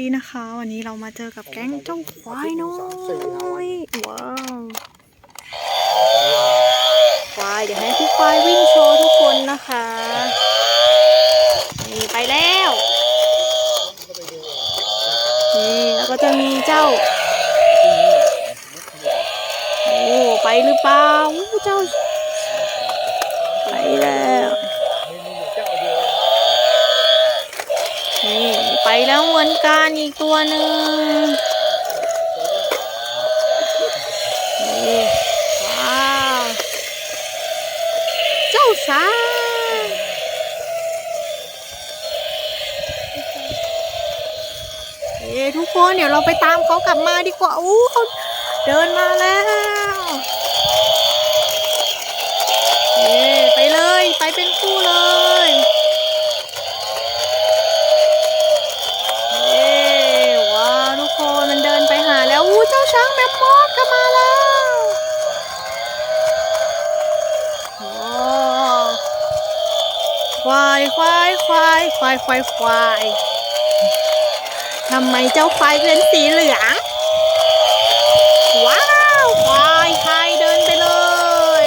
ดีนะคะ วันนี้เรามาเจอกับแก๊งเจ้าควายน้อยว้าวควายเดี๋ยวให้พี่ควายวิ่งโชว์ทุกคนนะคะนี่ไปแล้วนี่แล้วก็จะมีเจ้าโอ้ไปหรือเปล่าอู้เจ้า ไปแล้วนี่ไป แล้วเหมือนกันอีกตัวหนึ่งว้าว เจ้าช้าเอ้ทุกคนเดี๋ยวเราไปตามเขากลับมาดีกว่า อู้เขาเดินมาแล้วเอ้ไปเลย ไปเป็นคู่เลยเอ้ว้าวทุกคนมันเดินไปหาแล้วอู้เจ้าช้างแมมมอสก็มาแล้วโอ้ ควายควายควายควายควายควายทำไมเจ้าควายเป็นสีเหลือง ว้าวควายควายเดินไปเลย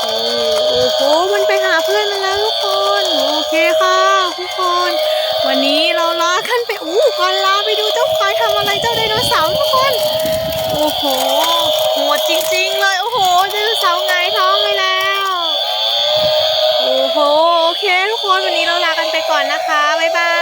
โอ้โหมันไปหาเพื่อนมันแล้วทุกคน โอเคค่ะทุกคน วันนี้เราลากันไปอู้ก่อนลาไปดูเจ้าควายทำอะไรเจ้าไดโนเสาร์ทุกคน โอ้โห เคทุกคนวันนี้เราลากันไปก่อนนะคะ บ๊ายบาย